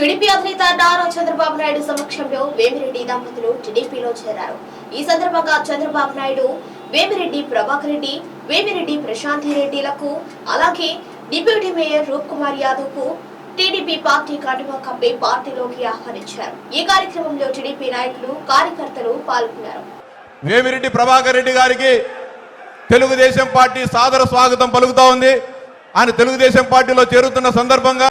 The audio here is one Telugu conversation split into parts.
టీడీపీ అధినేత నారా చంద్రబాబు నాయుడు సమక్షంలో వేమిరెడ్డి దంపతులు టీడీపీలో చేరారు. ఈ సందర్భంగా చంద్రబాబు నాయుడు వేమిరెడ్డి ప్రభాకర్ రెడ్డి వేమిరెడ్డి ప్రశాంతి రెడ్డిలకు అలాగే డిప్యూటీ మేయర్ రూప్ కుమార్ యాదవ్కు టీడీపీ పార్టీ కండువా కప్పి పార్టీలోకి ఆహ్వానించారు. ఈ కార్యక్రమంలో టీడీపీ నాయకులు కార్యకర్తలు పాల్గొన్నారు. వేమిరెడ్డి ప్రభాకర్ రెడ్డి గారికి తెలుగుదేశం పార్టీ సాదర స్వాగతం పలుకుతా ఉంది. ఆయన తెలుగుదేశం పార్టీలో చేరుతున్న సందర్భంగా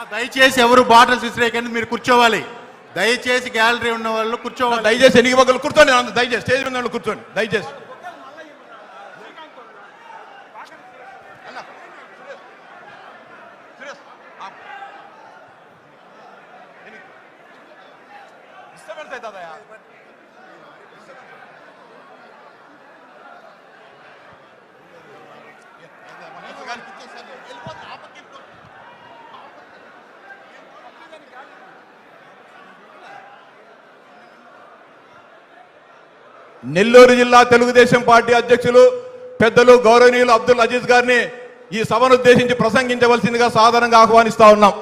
దయచేసి ఎవరు బాటిల్స్ విసిరేయకండి మీరు కూర్చోవాలి. దయచేసి గ్యాలరీ ఉన్న వాళ్ళు కూర్చోవాలి. దయచేసి ఎన్ని పక్కలు కూర్చోండి దయచేసి స్టేజ్ మీద ఉన్న వాళ్ళు కూర్చోండి. దయచేసి. అన్న, నెల్లూరు జిల్లా తెలుగుదేశం పార్టీ అధ్యక్షులు పెద్దలు గౌరవనీయులు అబ్దుల్ అజీజ్ గారిని ఈ సభను ఉద్దేశించి ప్రసంగించవలసిందిగా సాధారణంగా ఆహ్వానిస్తా ఉన్నాం.